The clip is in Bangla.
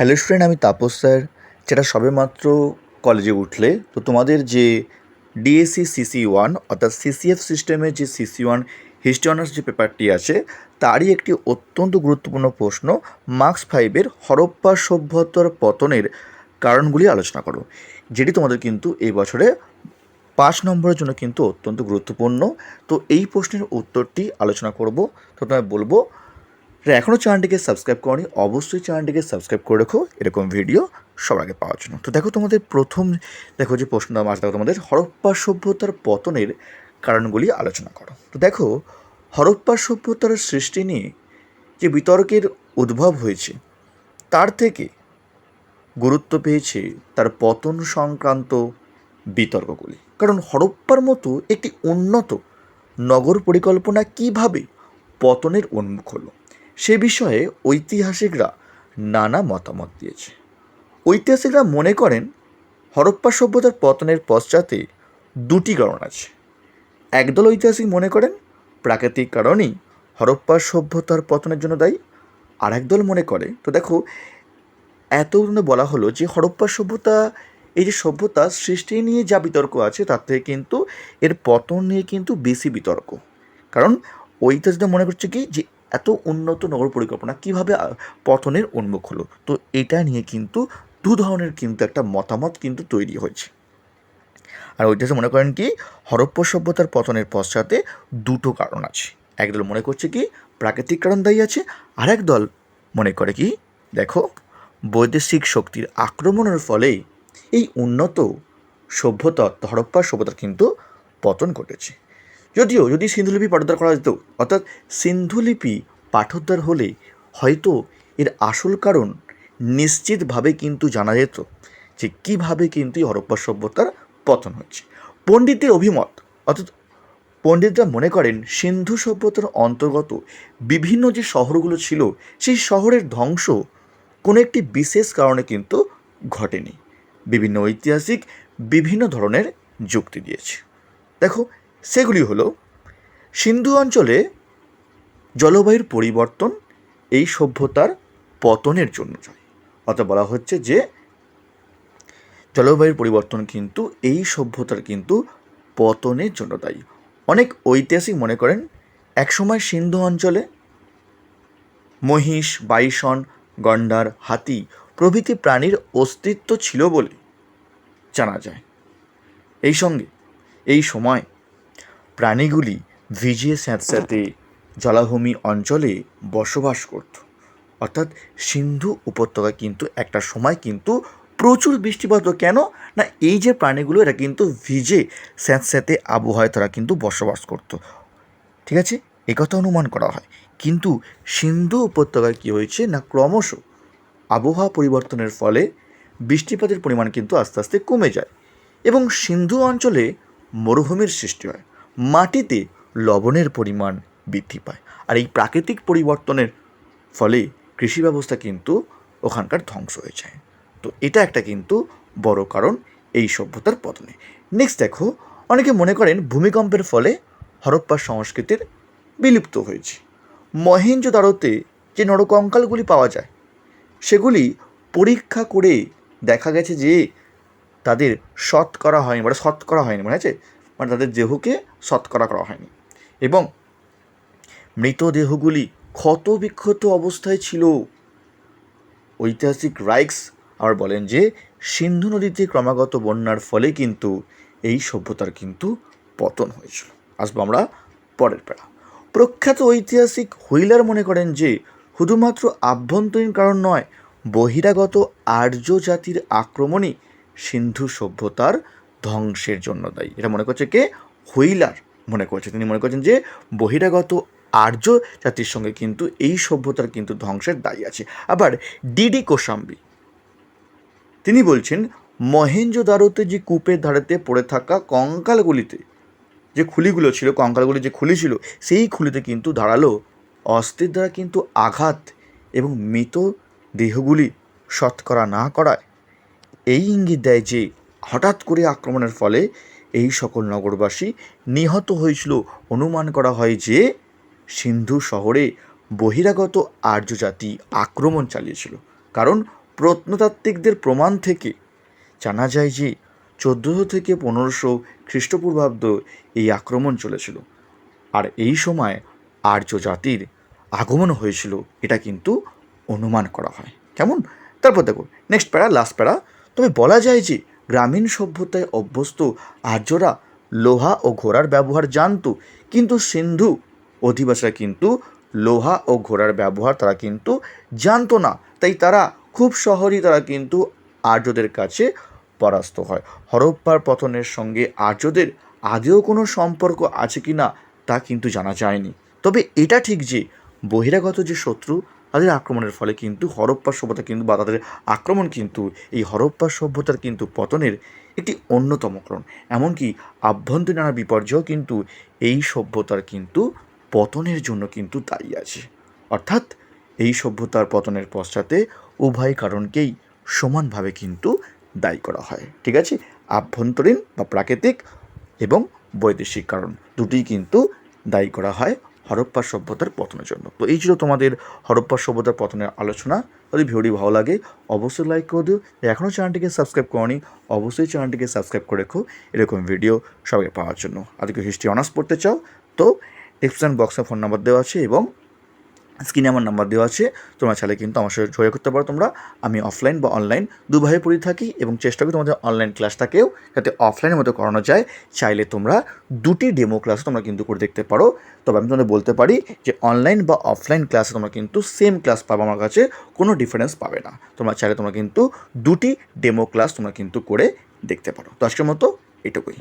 হ্যালো স্টুডেন্ট আমি তাপস স্যার। যেটা সবেমাত্র কলেজে উঠলে, তো তোমাদের যে ডিএসসি সিসি ওয়ান অর্থাৎ সিসিএফ সিস্টেমের যে সিসি ওয়ান হিস্ট্রি অনার্স যে পেপারটি আছে, তারই একটি অত্যন্ত গুরুত্বপূর্ণ প্রশ্ন মার্কস ফাইভের হরপ্পা সভ্যতার পতনের কারণগুলি আলোচনা করো, যেটি তোমাদের কিন্তু এই বছরে পাঁচ নম্বরের জন্য কিন্তু অত্যন্ত গুরুত্বপূর্ণ। তো এই প্রশ্নের উত্তরটি আলোচনা করব তো তোমায় বলব যারা এখনও চ্যানেলটিকে সাবস্ক্রাইব করনি, অবশ্যই চ্যানেলটিকে সাবস্ক্রাইব করে রেখো। এরকম ভিডিও সবার আগে পাওয়ার জন্য। তো দেখো তোমাদের প্রথম, দেখো যে প্রশ্নটা মাস দেখো তোমাদের হরপ্পা সভ্যতার পতনের কারণগুলি আলোচনা করো। তো দেখো, হরপ্পা সভ্যতার সৃষ্টি নিয়ে যে বিতর্কের উদ্ভব হয়েছে, তার থেকে গুরুত্ব পেয়েছে তার পতন সংক্রান্ত বিতর্কগুলি। কারণ হরপ্পার মতো একটি উন্নত নগর পরিকল্পনা কীভাবে পতনের উন্মুখ হলো? সে বিষয়ে ঐতিহাসিকরা নানা মতামত দিয়েছে। ঐতিহাসিকরা মনে করেন, হরপ্পা সভ্যতার পতনের পশ্চাতে দুটি কারণ আছে। একদল ঐতিহাসিক মনে করেন, প্রাকৃতিক কারণেই হরপ্পা সভ্যতার পতনের জন্য দায়ী। আর একদল মনে করে, তো দেখো, এত বলা হলো যে হরপ্পা সভ্যতা, এই যে সভ্যতা সৃষ্টি নিয়ে যা বিতর্ক আছে, তার থেকে কিন্তু এর পতন নিয়ে কিন্তু বেশি বিতর্ক। কারণ ঐতিহাসিকরা মনে করছে কি যে এত উন্নত নগর পরিকল্পনা কীভাবে পতনের উন্মুখ হলো? তো এটা নিয়ে কিন্তু দু ধরনের কিন্তু একটা মতামত কিন্তু তৈরি হয়েছে। আর ঐতিহাসিক মনে করেন কি, হরপ্পা সভ্যতার পতনের পশ্চাতে দুটো কারণ আছে। একদল মনে করছে কি, প্রাকৃতিক কারণ দায়ী আছে, আর এক দল মনে করে কি, দেখো, বৈদেশিক শক্তির আক্রমণের ফলে এই উন্নত সভ্যতা, হরপ্পা সভ্যতার কিন্তু পতন ঘটেছে। যদিও, যদি সিন্ধুলিপি পাঠোদ্ধার করা যেত, অর্থাৎ সিন্ধুলিপি পাঠোদ্ধার হলে হয়তো এর আসল কারণ নিশ্চিতভাবে কিন্তু জানা যেত যে কীভাবে কিন্তু এই হরপ্পা সভ্যতার পতন হচ্ছে। পণ্ডিতের অভিমত, অর্থাৎ পণ্ডিতরা মনে করেন সিন্ধু সভ্যতার অন্তর্গত বিভিন্ন যে শহরগুলো ছিল, সেই শহরের ধ্বংস কোনো একটি বিশেষ কারণে কিন্তু ঘটেনি। বিভিন্ন ঐতিহাসিক বিভিন্ন ধরনের যুক্তি দিয়েছে। দেখো সেগুলি হলো, সিন্ধু অঞ্চলে জলবায়ুর পরিবর্তন এই সভ্যতার পতনের জন্য যায় অর্থাৎ বলা হচ্ছে যে, জলবায়ুর পরিবর্তন কিন্তু এই সভ্যতার কিন্তু পতনের জন্য দায়ী। অনেক ঐতিহাসিক মনে করেন, একসময় সিন্ধু অঞ্চলে মহিষ, বাইসন, গন্ডার, হাতি প্রভৃতি প্রাণীর অস্তিত্ব ছিল বলে জানা যায়। এই সঙ্গে, এই সময় প্রাণীগুলি ভিজিয়ে স্যাঁতস্যাঁতে জলাভূমি অঞ্চলে বসবাস করত। অর্থাৎ সিন্ধু উপত্যকা কিন্তু একটা সময় কিন্তু প্রচুর বৃষ্টিপাত কেন? না, এই যে প্রাণীগুলো, এরা কিন্তু ভিজে স্যাঁতস্যাঁতে আবহাওয়ায় তারা কিন্তু বসবাস করত। ঠিক আছে? একথা অনুমান করা হয়। কিন্তু সিন্ধু উপত্যকায় কী হয়েছে? না, ক্রমশ আবহাওয়া পরিবর্তনের ফলে বৃষ্টিপাতের পরিমাণ কিন্তু আস্তে আস্তে কমে যায় এবং সিন্ধু অঞ্চলে মরুভূমির সৃষ্টি হয়। মাটিতে লবণের পরিমাণ বৃদ্ধি পায়। আর এই প্রাকৃতিক পরিবর্তনের ফলে কৃষি ব্যবস্থা কিন্তু ওখানকার ধ্বংস হয়ে যায়। তো এটা একটা কিন্তু বড় কারণ এই সভ্যতার পতনে। নেক্সট দেখো, অনেকে মনে করেন ভূমিকম্পের ফলে হরপ্পা সংস্কৃতির বিলুপ্ত হয়েছে। মহেঞ্জোদারোতে যে নরকঙ্কালগুলি পাওয়া যায়, সেগুলি পরীক্ষা করে দেখা গেছে যে তাদের সৎ করা হয়নি মানে সৎ করা হয়নি, মনে আছে? মানে তাদের দেহকে শতকরা করা হয়নি। এবং মৃতদেহগুলি ক্ষত বিক্ষত অবস্থায় ছিল। ঐতিহাসিক রাইক্স আবার বলেন যে, সিন্ধু নদীতে ক্রমাগত বন্যার ফলে কিন্তু এই সভ্যতার কিন্তু পতন হয়েছিল। আসব আমরা পরের পেড়া। প্রখ্যাত ঐতিহাসিক হুইলার মনে করেন যে, শুধুমাত্র আভ্যন্তরীণ কারণ নয়, বহিরাগত আর্য জাতির আক্রমণই সিন্ধু সভ্যতার ধ্বংসের জন্য দায়ী। এটা মনে করছে কে? হুইলার মনে করছে। তিনি মনে করছেন যে, বহিরাগত আর্য জাতির সঙ্গে কিন্তু এই সভ্যতার কিন্তু ধ্বংসের দায়ী আছে। আবার ডিডি কোসাম্বি তিনি বলছেন মহেঞ্জোদারোতে যে কূপের ধারেতে পড়ে থাকা কঙ্কালগুলিতে যে খুলিগুলো ছিল কঙ্কালগুলি যে খুলি ছিল, সেই খুলিতে কিন্তু দাঁড়াল অস্থির দ্বারা কিন্তু আঘাত এবং মৃত দেহগুলি শতকরা না করায়। এই ইঙ্গিত দেয় যে হঠাৎ করে আক্রমণের ফলে এই সকল নগরবাসী নিহত হয়েছিল। অনুমান করা হয় যে সিন্ধু শহরে বহিরাগত আর্য জাতি আক্রমণ চালিয়েছিল। কারণ প্রত্নতাত্ত্বিকদের প্রমাণ থেকে জানা যায় যে চোদ্দোশো থেকে পনেরোশো খ্রিস্টপূর্বাব্দ এই আক্রমণ চলেছিল। আর এই সময় আর্য জাতির আগমন হয়েছিল, এটা কিন্তু অনুমান করা হয়। কেমন? তারপর দেখো নেক্সট প্যারা লাস্ট প্যারা, তবে বলা যায় যে গ্রামীণ সভ্যতায় অভ্যস্ত আর্যরা লোহা ও ঘোড়ার ব্যবহার জানত, কিন্তু সিন্ধু অধিবাসীরা কিন্তু লোহা ও ঘোড়ার ব্যবহার তারা কিন্তু জানতো না। তাই তারা খুব সহজেই তারা কিন্তু আর্যদের কাছে পরাস্ত হয়। হরপ্পার পতনের সঙ্গে আর্যদের আদেও কোনো সম্পর্ক আছে কি না তা কিন্তু জানা যায়নি। তবে এটা ঠিক যে বহিরাগত যে শত্রু তাদের আক্রমণের ফলে কিন্তু হরপ্পা সভ্যতা কিন্তু বা তাদের আক্রমণ কিন্তু এই হরপ্পা সভ্যতার কিন্তু পতনের একটি অন্যতম কারণ। এমনকি আভ্যন্তরীণ নানা বিপর্যয় কিন্তু এই সভ্যতার কিন্তু পতনের জন্য কিন্তু দায়ী আছে। অর্থাৎ এই সভ্যতার পতনের পশ্চাতে উভয় কারণকেই সমানভাবে কিন্তু দায়ী করা হয়। ঠিক আছে? আভ্যন্তরীণ বা প্রাকৃতিক এবং বৈদেশিক কারণ দুটিই কিন্তু দায়ী করা হয়। হরপ্পা সভ্যতার পতনের জন্য। তো এই ছিল তোমাদের হরপ্পা সভ্যতার পতনের আলোচনা। যদি ভিডিওটি ভালো লাগে, অবশ্যই লাইক করে দিও। এখনও চ্যানেলটিকে সাবস্ক্রাইব করনি, অবশ্যই চ্যানেলটিকে সাবস্ক্রাইব করে রেখো। এরকম ভিডিও সবাই পাওয়ার জন্য। আজকে হিস্ট্রি অনার্স পড়তে চাও, তো ডিসক্রিপশন বক্সে ফোন নাম্বার দেওয়া আছে এবং স্ক্রিনে আমার নাম্বার দেওয়া আছে, তোমরা চাইলে কিন্তু আমার সাথে যোগাযোগ করতে পারো তোমরা। আমি অফলাইন বা অনলাইন দুভাবে পড়ে থাকি এবং চেষ্টা করি তোমাদের অনলাইন ক্লাসটাকেও যাতে অফলাইনের মতো করানো যায়। চাইলে তোমরা দুটি ডেমো ক্লাস তোমরা কিন্তু করে দেখতে পারো। তবে আমি তোমাদের বলতে পারি যে অনলাইন বা অফলাইন ক্লাসে তোমরা কিন্তু সেম ক্লাস পাবে আমার কাছে, কোনো ডিফারেন্স পাবে না। তোমরা চাইলে তোমরা কিন্তু দুটি ডেমো ক্লাস তোমরা কিন্তু করে দেখতে পারো। তো আজকের মতো এটুকুই।